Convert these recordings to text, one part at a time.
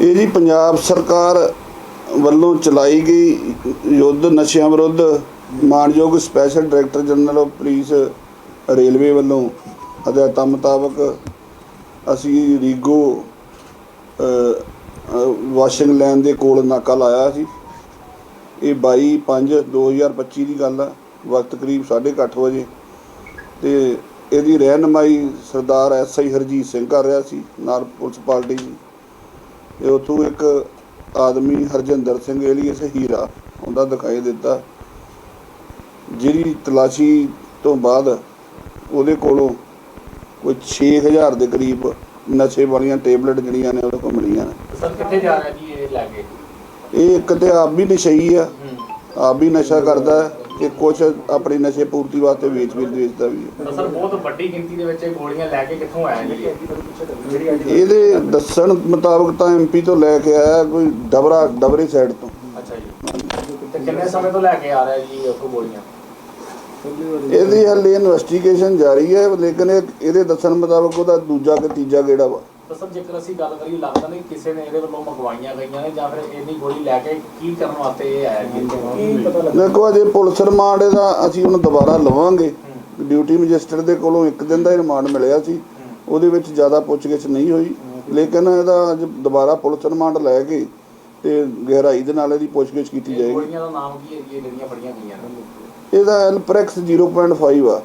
ਇਹ ਜੀ ਪੰਜਾਬ ਸਰਕਾਰ ਵੱਲੋਂ ਚਲਾਈ ਗਈ ਯੁੱਧ, ਨਸ਼ਿਆਂ ਵਿਰੁੱਧ ਮਾਨਯੋਗ special director general of police railway ਵੱਲੋਂ ਹਦਾਇਤਾਂ ਮੁਤਾਬਕ ਅਸੀਂ ਰੀਗੋ ਵਾਸ਼ਿੰਗ ਲਾਈਨ ਦੇ ਕੋਲ ਨਾਕਾ ਲਾਇਆ ਸੀ। ਇਹ 22 5 2025 ਦੀ ਗੱਲ ਆ। ਵਕਤ ਕਰੀਬ 8:30 ਵਜੇ। ਤੇ ਇਹਦੀ ਰਹਿਨਮਾਈ ਸਰਦਾਰ ਐਸਆਈ ਹਰਜੀਤ ਸਿੰਘ ਕਰ ਰਿਹਾ ਸੀ, ਨਾਲ ਪੁਲਿਸ ਪਾਰਟੀ ਦੀ। ਤੇ ਉਥੋਂ ਇੱਕ ਆਦਮੀ ਹਰਜਿੰਦਰ ਸਿੰਘ ਏਲੀਅਸ ਹੀਰਾ ਉਹਦਾ ਦਿਖਾਈ ਦਿੱਤਾ। ਜਿਹੜੀ ਤਲਾਸ਼ੀ ਤੋਂ ਬਾਅਦ ਉਹਦੇ ਕੋਲੋਂ ਕੋਈ 6000 ਦੇ ਕਰੀਬ ਨਸ਼ੇ ਵਾਲੀਆਂ ਟੇਬਲੇਟ ਜਿਹੜੀਆਂ ਨੇ ਉਹਦੇ ਕੋਲ ਮਿਲੀਆਂ ਸਰ ਕਿੱਥੇ ਜਾ ਰਿਹਾ ਜੀ ਇਹ ਲੈ ਕੇ? ਇਹ ਇੱਕ ਤੇ ਆਪ ਵੀ ਨਸ਼ਈ ਆ ਆਪ ਵੀ ਨਸ਼ਾ ਕਰਦਾ ਤੇ ਕੁਝ ਆਪਣੀ ਨਸ਼ੇ ਪੂਰਤੀ ਵਾਸਤੇ ਵੇਚ ਵੀ ਵੇਚਦਾ ਵੀ ਹੈ ਸਰ ਬਹੁਤ ਵੱਡੀ ਗਿਣਤੀ ਦੇ ਵਿੱਚ ਇਹ ਗੋਲੀਆਂ ਲੈ ਕੇ ਕਿੱਥੋਂ ਆਇਆ ਜੀ ਇਹ? ਇਹਦੇ ਦੱਸਣ ਮੁਤਾਬਕ ਤਾਂ ਐਮਪੀ ਤੋਂ ਲੈ ਕੇ ਆਇਆ ਕੋਈ ਡਬਰਾ ਡਬਰੀ ਸਾਈਡ ਤੋਂ। ਅੱਛਾ ਜੀ। ਤੇ ਕਿੰਨੇ ਸਮੇਂ ਤੋਂ ਲੈ ਕੇ ਆ ਰਿਹਾ ਜੀ ਉੱਥੋਂ ਗੋਲੀਆਂ? ਇਹਦੀ ਹਾਲੇ ਇਨਵੈਸਟੀਗੇਸ਼ਨ ਜਾਰੀ ਹੈ ਲੇਕਿਨ ਇਹ- ਇਹਦੇ ਦੱਸਣ ਮੁਤਾਬਕ ਉਹਦਾ ਦੂਜਾ ਕਿ ਤੀਜਾ ਗੇੜਾ ਵਾ? ਤਾਂ ਸਰ ਜੇਕਰ ਅਸੀਂ ਗੱਲ ਕਰੀਏ ਲੱਗਦਾ ਨਹੀਂ ਕਿਸੇ ਨੇ ਇਹਦੇ ਵੱਲੋਂ ਮੰਗਵਾਈਆਂ ਗਈਆਂ ਨੇ ਜਾਂ ਫਿਰ ਇੰਨੀ ਗੋਲੀ ਲੈ ਕੇ ਕੀ ਕਰਨ ਵਾਸਤੇ ਇਹ ਆਇਆ ਜੀ ਕੀ ਪਤਾ ਦੇਖੋ ਅਜੇ ਪੁਲਿਸ ਰਿਮਾਂਡ ਇਹਦਾ ਅਸੀਂ ਹੁਣ ਦੁਬਾਰਾ ਲਵਾਂਗੇ। ਡਿਊਟੀ ਮੈਜਿਸਟਰ ਦੇ ਕੋਲੋਂ ਇੱਕ ਦਿਨ ਦਾ ਹੀ ਰਿਮਾਂਡ ਮਿਲਿਆ ਸੀ। ਉਹਦੇ ਵਿੱਚ ਜ਼ਿਆਦਾ ਪੁੱਛਗਿੱਛ ਨਹੀਂ ਹੋਈ। ਲੇਕਿਨ ਇਹਦਾ ਅੱਜ ਦੁਬਾਰਾ ਪੁਲਿਸ ਰਿਮਾਂਡ ਲੈ ਕੇ ਤੇ ਗਹਿਰਾਈ ਦੇ ਨਾਲ ਇਹਦੀ ਪੁੱਛਗਿੱਛ ਕੀਤੀ ਜਾਏਗੀ। ਗੋਲੀਆਂ ਦਾ ਨਾਮ ਕੀ ਹੈ? ਜੀ ਇਹ ਜਿਹੜੀਆਂ ਫੜੀਆਂ ਗਈਆਂ ਇਹਦਾ ਐਲਪ੍ਰੈਕਸ 0.5 ਆ।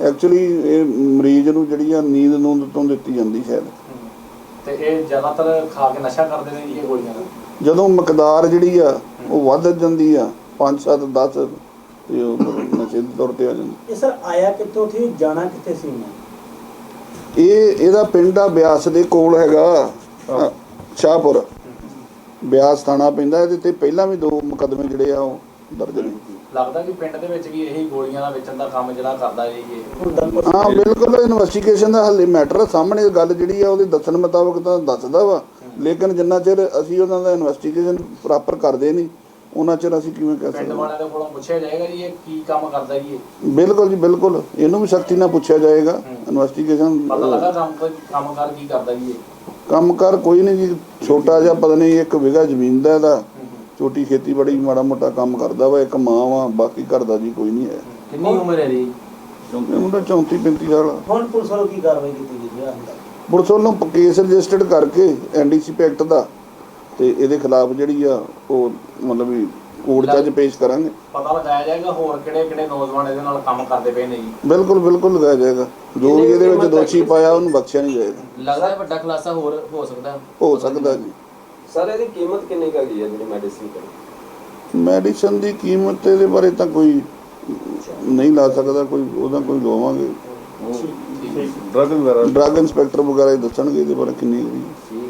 ਐਕਚੁਅਲੀ ਇਹ ਮਰੀਜ਼ ਨੂੰ ਜਿਹੜੀ ਆ ਨੀਂਦ ਨੂੰਦ ਤੋਂ ਦਿੱਤੀ ਜਾਂਦੀ ਸ਼ਾਇਦ। ਹੂੰ। ਤੇ ਇਹ ਜ਼ਿਆਦਾਤਰ ਖਾ ਕੇ ਨਸ਼ਾ ਕਰਦੇ ਨੇ ਇਹ ਗੋਲੀਆਂ ਦਾ? ਜਦੋਂ ਮਕਦਾਰ ਜਿਹੜੀ ਆ ਉਹ ਵੱਧ ਜਾਂਦੀ ਆ 5 7 10 ਤੇ ਉਹ ਨਸ਼ੇ ਦੇ ਤੌਰ ਤੇ ਆ ਜਾਂਦੀ। ਇਹ ਸਰ ਆਇਆ ਕਿੱਥੋਂ ਸੀ ਜਾਣਾ ਕਿੱਥੇ ਸੀ ਇਹ ਇਹਦਾ ਪਿੰਡ ਆ ਬਿਆਸ ਦੇ ਕੋਲ ਹੈਗਾ ਸ਼ਾਹਪੁਰ। ਬਿਆਸ ਥਾਣਾ ਪੈਂਦਾ ਇਹਦੇ ਤੇ ਪਹਿਲਾਂ ਵੀ ਦੋ ਮੁਕੱਦਮੇ ਜਿਹੜੇ ਆ ਉਹ ਦਰਜ ਨੇ। ਲੱਗਦਾ ਕਿ ਪਿੰਡ ਦੇ ਵਿੱਚ ਵੀ ਇਹੀ ਗੋਲੀਆਂ ਦਾ ਵੇਚਣ ਦਾ ਕੰਮ ਜਿਹੜਾ ਕਰਦਾ ਜੀ ਇਹ। ਹਾਂ ਬਿਲਕੁਲ ਇਨਵੈਸਟੀਗੇਸ਼ਨ ਦਾ ਹੱਲੇ ਮੈਟਰ ਸਾਹਮਣੇ ਗੱਲ ਜਿਹੜੀ ਆ ਉਹਦੇ ਦੱਸਣ ਮੁਤਾਬਕ ਤਾਂ ਦੱਸਦਾ ਵਾ। ਲੇਕਿਨ ਜਿੰਨਾ ਚਿਰ ਅਸੀਂ ਉਹਨਾਂ ਦਾ ਇਨਵੈਸਟੀਗੇਸ਼ਨ ਪ੍ਰੋਪਰ ਕਰਦੇ ਨਹੀਂ ਉਹਨਾਂ ਚਿਰ ਅਸੀਂ ਕਿਵੇਂ ਕਹਿ ਪਿੰਡ ਸਕਦੇ? ਹਾਂ? ਵਾਲਿਆਂ ਦੇ ਕੋਲੋਂ ਪੁੱਛਿਆ ਜਾਏਗਾ ਜੀ ਇਹ ਕੀ ਕੰਮ ਕਰਦਾ ਜੀ ਇਹ? ਬਿਲਕੁਲ ਜੀ ਬਿਲਕੁਲ। ਇਹਨੂੰ ਵੀ ਸਖਤੀ ਨਾਲ ਪੁੱਛਿਆ ਜਾਏਗਾ। ਇਨਵੈਸਟੀਗੇਸ਼ਨ ਪਤਾ ਲੱਗਾ ਕੰਮ ਕੰਮਕਾਰ ਕੀ ਕਰਦਾ ਜੀ ਇਹ? ਕੰਮਕਾਰ ਕੋਈ ਨਹੀਂ ਜੀ। ਛੋਟਾ ਜਿਹਾ ਪਤਾ ਨਹੀਂ ਇੱਕ ਵਿਗਾ ਜ਼ਮੀਨ ਦਾ ਇਹਦਾ। ਛੋਟੀ ਖੇਤੀਬਾੜੀ ਮਾੜਾ ਮੋਟਾ ਕੰਮ ਕਰਦਾ ਵਾ ਇੱਕ ਮਾਂ ਵਾ ਬਾਕੀ ਘਰ ਦਾ ਜੀ ਕੋਈ ਨਹੀਂ ਹੈ। ਕਿੰਨੀ ਉਮਰ ਹੈ ਜੀ? ਇਹ ਮੁੰਡਾ 34 35 ਸਾਲ ਆ। ਹੁਣ ਪੁਲਿਸ ਵੱਲੋਂ ਕੀ ਕਾਰਵਾਈ ਕੀਤੀ ਗਈ ਹੈ ਪੁਲਿਸ ਵੱਲੋਂ ਕੇਸ ਰਜਿਸਟਰਡ ਕਰਕੇ ਐਨਡੀਸੀਪੀ ਐਕਟ ਦਾ ਤੇ ਇਹਦੇ ਖਿਲਾਫ ਜਿਹੜੀ ਆ ਉਹ ਮਤਲਬ ਵੀ ਕੋਰਟ 'ਚ ਅੱਜ ਪੇਸ਼ ਕਰਾਂਗੇ। ਪਤਾ ਲਗਾਇਆ ਜਾਏਗਾ ਹੋਰ ਕਿਹੜੇ ਕਿਹੜੇ ਨੌਜਵਾਨ ਇਹਦੇ ਨਾਲ ਕੰਮ ਕਰਦੇ ਪਏ ਨੇ ਜੀ। ਬਿਲਕੁਲ ਬਿਲਕੁਲ ਲਗਾਇਆ ਜਾਏਗਾ। ਜੋ ਵੀ ਇਹਦੇ ਵਿੱਚ ਦੋਸ਼ੀ ਪਾਇਆ ਉਹਨੂੰ ਬਖਸ਼ਿਆ ਨਹੀਂ ਜਾਏਗਾ। ਲੱਗਦਾ ਹੈ ਵੱਡਾ ਖੁਲਾਸਾ ਹੋਰ ਹੋ ਸਕਦਾ। ਹੋ ਸਕਦਾ ਜੀ। ਸਰ ਇਹਦੀ ਕੀਮਤ ਕਿੰਨੀ ਕੁ ਹੈਗੀ ਹੈ ਜਿਹੜੀ ਮੈਡੀਸਿਨ ਦੀ? ਮੈਡੀਸਨ ਦੀ ਕੀਮਤ ਇਹਦੇ ਬਾਰੇ ਤਾਂ ਕੋਈ ਨਹੀਂ ਲਾ ਸਕਦਾ ਕੋਈ ਉਹਦਾ ਕੋਈ ਲਵਾਵਾਂਗੇ ਡਰੱਗ ਇਨਸਪੈਕਟਰ ਵਗੈਰਾ? ਹੀ ਦੱਸਣਗੇ ਇਹਦੇ ਬਾਰੇ ਕਿੰਨੀ ਹੈਗੀ। ਹੈ